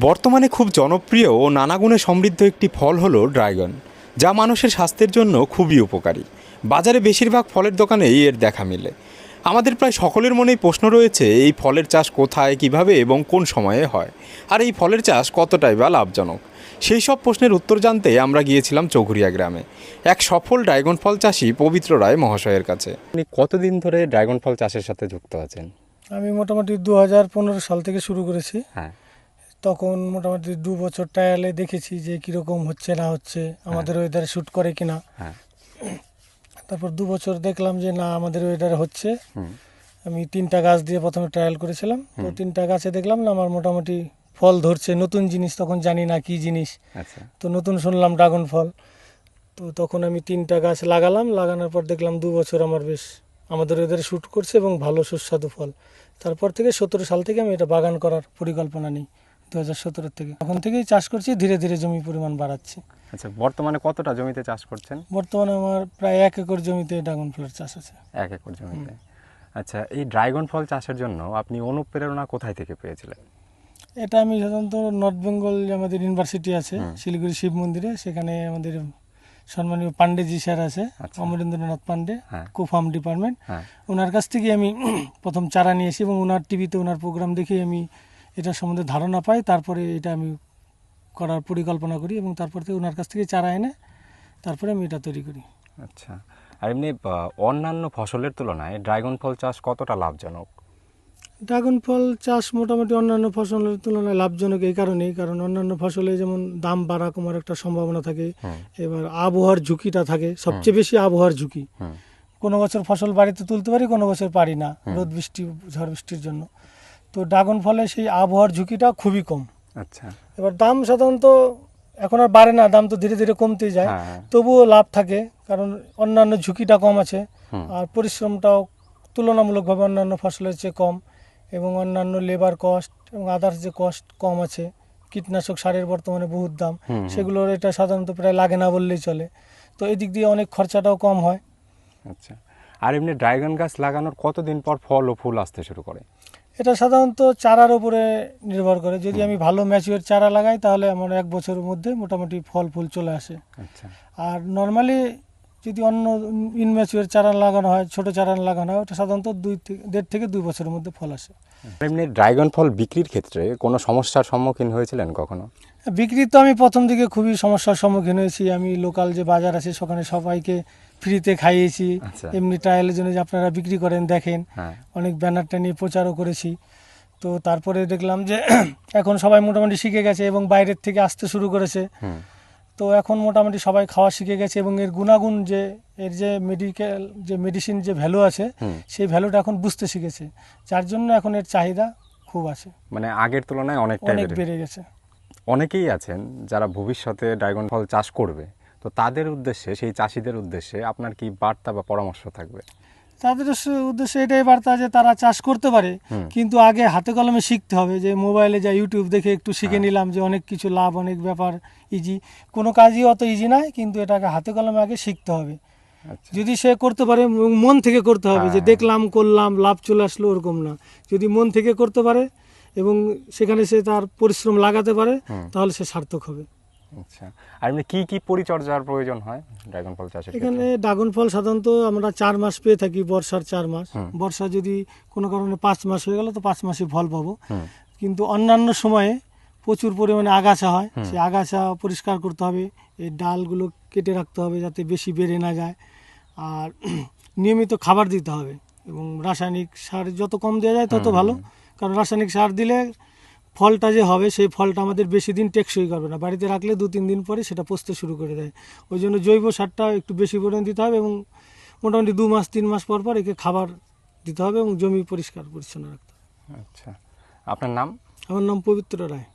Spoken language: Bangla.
বর্তমানে খুব জনপ্রিয় ও নানা গুণে সমৃদ্ধ একটি ফল হলো ড্রাগন যা মানুষের স্বাস্থ্যের জন্য খুবই উপকারী। বাজারে বেশিরভাগ ফলের দোকানেই এর দেখা মেলে। আমাদের প্রায় সকলের মনেই প্রশ্ন রয়েছে এই ফলের চাষ কোথায় কীভাবে এবং কোন সময়ে হয়? আর এই ফলের চাষ কতটাই বা লাভজনক? সেই সব প্রশ্নের উত্তর জানতে আমরা গিয়েছিলাম চৌঘুরিয়া গ্রামে এক সফল ড্রাগন ফল চাষি পবিত্র রায় মহাশয়ের কাছে। আপনি কতদিন ধরে ড্রাগন ফল চাষের সাথে যুক্ত আছেন? আমি মোটামুটি দু হাজার পনেরো সাল থেকে শুরু করেছি। হ্যাঁ। তখন মোটামুটি দু বছর ট্রায়ালে দেখেছি যে কীরকম হচ্ছে না হচ্ছে আমাদের ওয়েদারে শ্যুট করে কিনা। হ্যাঁ। তারপর দু বছর দেখলাম যে না আমাদের ওয়েদারে হচ্ছে। আমি তিনটা গাছ দিয়ে প্রথমে ট্রায়াল করেছিলাম। তো তিনটা গাছে দেখলাম না আমার মোটামুটি ফল ধরছে। নতুন জিনিস তখন জানি না কি জিনিস। আচ্ছা। তো নতুন শুনলাম ড্রাগন ফল। তো তখন আমি তিনটা গাছ লাগালাম। লাগানোর পর দেখলাম দু বছর আমার বেশ আমাদের ওয়েদারে শ্যুট করছে এবং ভালো সুস্বাদু ফল। তারপর থেকে সতেরো সাল থেকে আমি এটা বাগান করার পরিকল্পনা নিই। দু হাজার সতেরো থেকে। তখন থেকেই চাষ করছি ধীরে ধীরে জমি পরিমাণ বাড়াচ্ছি। আচ্ছা বর্তমানে কতটা জমিতে চাষ করছেন? বর্তমানে আমার প্রায় এক একর জমিতে ড্রাগন ফলের চাষ আছে। এক একর জমিতে। আচ্ছা এই ড্রাগন ফল চাষের জন্য আপনি অনুপ্রেরণা কোথায় থেকে পেয়েছিলেন? এটা আমি সাধারণত নর্থ বেঙ্গল আমাদের ইউনিভার্সিটি আছে শিলিগুড়ি শিব মন্দিরে সেখানে আমাদের সম্মানীয় পান্ডেজি স্যার আছে আচ্ছা। অমরেন্দ্রনাথ পান্ডে হ্যাঁ। কো ফার্ম ডিপার্টমেন্ট। হ্যাঁ। ওনার কাছ থেকে আমি প্রথম চারা নিয়ে এসি এবং ওনার টিভিতে ওনার প্রোগ্রাম দেখে আমি এটার সম্বন্ধে ধারণা পাই তারপরে এটা আমি করার পরিকল্পনা করি এবং তারপর থেকে ওনার কাছ থেকে চারা এনে তারপরে আমি এটা তৈরি করি। আচ্ছা। আর এমনি অন্যান্য ফসলের তুলনায় ড্রাগন ফল চাষ কতটা লাভজনক? ড্রাগন ফল চাষ মোটামুটি অন্যান্য ফসলের তুলনায় লাভজনক এই কারণেই কারণ অন্যান্য ফসলে যেমন দাম বাড়া কমার একটা সম্ভাবনা থাকে এবার আবহাওয়ার ঝুঁকিটা থাকে সবচেয়ে বেশি আবহাওয়ার ঝুঁকি। কোনো বছর ফসল বাড়িতে তুলতে পারি কোনো বছর পারি না রোদ বৃষ্টি ঝড় বৃষ্টির জন্য। তো ড্রাগন ফলে সেই আবহাওয়ার ঝুঁকিটা খুবই কম। আচ্ছা। এবার দাম সাধারণত এখন আর বাড়ে না দাম তো ধীরে ধীরে কমতে যায়। হ্যাঁ হ্যাঁ। তবুও লাভ থাকে কারণ অন্যান্য ঝুঁকিটা কম আছে আর পরিশ্রমটাও তুলনামূলকভাবে অন্যান্য ফসলের চেয়ে কম এবং অন্যান্য লেবার কস্ট এবং আদার্স যে কস্ট কম আছে কীটনাশক সারের বর্তমানে বহুত দাম। সেগুলোর এটা সাধারণত প্রায় লাগে না বললেই চলে। তো এই দিক দিয়ে অনেক খরচাটাও কম হয়। আচ্ছা। আর এমনি ড্রাগন গাছ লাগানোর কতদিন পর ফল ও ফুল আসতে শুরু করে? এটা সাধারণত চারার উপরে নির্ভর করে। যদি আমি ভালো ম্যাচিওর চারা লাগাই তাহলে আমার এক বছরের মধ্যে মোটামুটি ফল ফুল চলে আসে। আচ্ছা। আর নর্মালি যদি অন্য ইনম্যাচিওর চারা লাগানো হয় ছোট চারা লাগানো হয় ওটা সাধারণত দুই থেকে দেড় থেকে দুই বছরের মধ্যে ফল আসে। এমনি ড্রাগন ফল বিক্রির ক্ষেত্রে কোনো সমস্যার সম্মুখীন হয়েছিলেন কখনো? বিক্রি তো আমি প্রথম দিকে খুবই সমস্যার সম্মুখীন হয়েছি। আমি লোকাল যে বাজার আছে সেখানে সবাইকে ফ্রিতে খাইয়েছি। আচ্ছা। এমনি ট্রায়ালের জন্য যে আপনারা বিক্রি করেন দেখেন। হ্যাঁ। অনেক ব্যানারটা নিয়ে প্রচারও করেছি। তো তারপরে দেখলাম যে এখন সবাই মোটামুটি শিখে গেছে এবং বাইরের থেকে আসতে শুরু করেছে। তো এখন মোটামুটি সবাই খাওয়া শিখে গেছে এবং এর গুণাগুণ যে এর যে মেডিকেল যে মেডিসিন যে ভ্যালু আছে সেই ভ্যালুটা এখন বুঝতে শিখেছে। যার জন্য এখন এর চাহিদা খুব আছে। মানে আগের তুলনায় অনেকটাই অনেক বেড়ে বেড়ে গেছে। অনেকেই আছেন যারা ভবিষ্যতে ড্রাগন ফল চাষ করবে। তো তাদের উদ্দেশ্যে সেই চাষিদের উদ্দেশ্যে আপনার কি বার্তা বা পরামর্শ থাকবে? তাদের উদ্দেশ্য- এটাই বার্তা যে তারা চাষ করতে পারে। কিন্তু আগে হাতে কলমে শিখতে হবে যে মোবাইলে যা ইউটিউব দেখে একটু শিখে হ্যাঁ। নিলাম যে অনেক কিছু লাভ অনেক ব্যাপার ইজি কোনো কাজই অত ইজি নয় কিন্তু এটাকে হাতে কলমে আগে শিখতে হবে। আচ্ছা। যদি সে করতে পারে এবং মন থেকে করতে হবে যে হ্যাঁ। দেখলাম করলাম লাভ চলে আসলো ওরকম না। যদি মন থেকে করতে পারে এবং সেখানে সে তার পরিশ্রম লাগাতে পারে তাহলে সে সার্থক হবে। আচ্ছা। আর এমনি কি কি পরিচর্যার প্রয়োজন হয় ড্রাগন ফল চাষের এখানে ড্রাগন ফল সাধারণত আমরা চার মাস পেয়ে থাকি বর্ষার চার মাস। বর্ষা যদি কোনো কারণে পাঁচ মাস হয়ে গেল তো পাঁচ মাসে ফল পাবো। কিন্তু অন্যান্য সময়ে প্রচুর পরিমাণে আগাছা হয়। সেই আগাছা পরিষ্কার করতে হবে। এই ডালগুলো কেটে রাখতে হবে যাতে বেশি বেড়ে না যায়। আর নিয়মিত খাবার দিতে হবে। এবং রাসায়নিক সার যত কম দেওয়া যায় তত ভালো। কারণ রাসায়নিক সার দিলে ফলটা যে হবে সেই ফলটা আমাদের বেশি দিন টেকসই করবে না। বাড়িতে রাখলে দু তিন দিন পরে সেটা পচতে শুরু করে দেয়। ওই জন্য জৈব সারটা একটু বেশি পরিমাণ দিতে হবে এবং মোটামুটি দু মাস তিন মাস পর পর একে খাবার দিতে হবে এবং জমি পরিষ্কার পরিচ্ছন্ন রাখতে হবে। আচ্ছা। আপনার নাম? আমার নাম পবিত্র রায়।